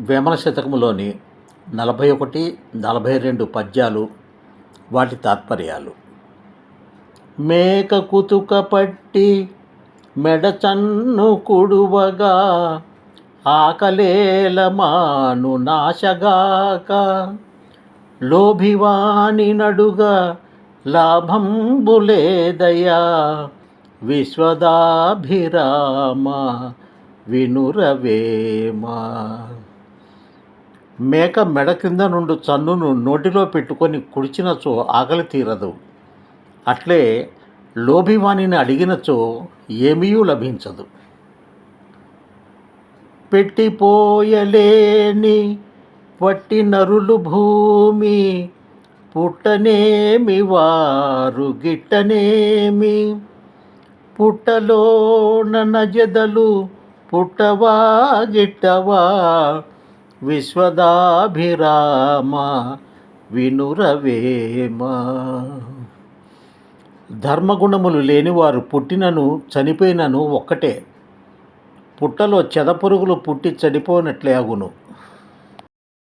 వేమన శతకములోని నలభై ఒకటి నలభై రెండు పద్యాలు వాటి తాత్పర్యాలు. మేక కుతుక పట్టి మెడచన్ను కుడువగా ఆకలేలమాను నాశగాక. లోభివాణి నడుగా లాభంబులేదయా విశ్వదాభిరామ వినురవేమా. మేక మెడ కింద నుండి చన్నును నోటిలో పెట్టుకొని కుడిచినచో ఆకలి తీరదు. అట్లే లోభివాణిని అడిగినచో ఏమీయూ లభించదు. పెట్టిపోయలేని వట్టి నరులు భూమి పుట్టనేమి వారు గిట్టనేమి. పుట్టలోన నజదలు పుట్టవా గిట్టవా విశ్వదాభిరామ వినురవేమ. ధర్మగుణములు లేనివారు పుట్టినను చనిపోయినను ఒక్కటే. పుట్టలో చెదపురుగులు పుట్టి చనిపోనట్లే అగును.